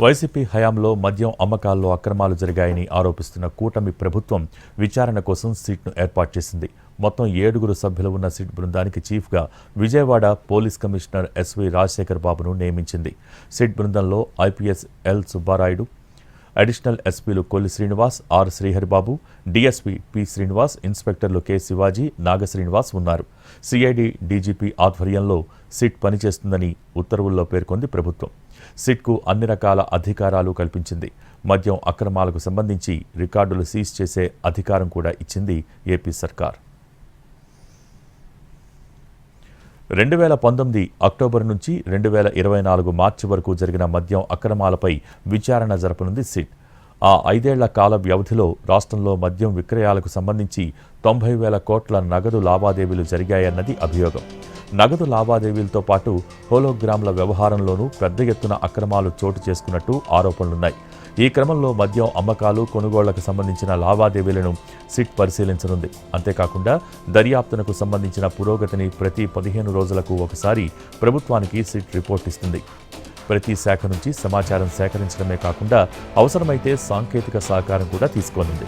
YCP హయాంలో మద్యం అమ్మకాల్లో అక్రమాలు జరిగాయని ఆరోపిస్తున్న కూటమి ప్రభుత్వం విచారణ కోసం సీట్ను ఏర్పాటు చేసింది. మొత్తం ఏడుగురు సభ్యులు ఉన్న సిట్ బృందానికి చీఫ్గా Vijayawada police commissioner SV Rajasekhar బాబును నియమించింది. సిట్ బృందంలో ఐపీఎస్ ఎల్ సుబ్బారాయుడు అడిషనల్ ఎస్పీలు Kolli Srinivas R Sriharibabu DSP P Srinivas ఇన్స్పెక్టర్లు K Shivaji Naga Srinivas ఉన్నారు. సిఐడి డీజీపీ ఆధ్వర్యంలో సిట్ పనిచేస్తుందని ఉత్తర్వుల్లో పేర్కొంది ప్రభుత్వం. సిట్కు అన్ని రకాల అధికారాలు కల్పించింది. మద్యం అక్రమాలకు సంబంధించి రికార్డులు సీజ్ చేసే అధికారం కూడా ఇచ్చింది ఏపీ సర్కార్. రెండు వేల పంతొమ్మిది అక్టోబర్ నుంచి రెండు వేల ఇరవై నాలుగు మార్చి వరకు జరిగిన మద్యం అక్రమాలపై విచారణ జరపనుంది సిట్. ఆ ఐదేళ్ళ కాల వ్యవధిలో రాష్ట్రంలో మద్యం విక్రయాలకు సంబంధించి తొంభై వేల కోట్ల నగదు లావాదేవీలు జరిగాయన్నది అభియోగం. నగదు లావాదేవీలతో పాటు హోలోగ్రామ్ల వ్యవహారంలోనూ పెద్ద ఎత్తున అక్రమాలు చోటు చేసుకున్నట్టు ఆరోపణలున్నాయి. ఈ క్రమంలో మద్యం అమ్మకాలు కొనుగోళ్ళకు సంబంధించిన లావాదేవీలను సిట్ పరిశీలించనుంది. అంతేకాకుండా దర్యాప్తునకు సంబంధించిన పురోగతిని ప్రతి పదిహేను రోజులకు ఒకసారి ప్రభుత్వానికి సిట్ రిపోర్ట్ ఇస్తుంది. ప్రతి శాఖ నుంచి సమాచారం సేకరించడమే కాకుండా అవసరమైతే సాంకేతిక సహకారం కూడా తీసుకోనుంది.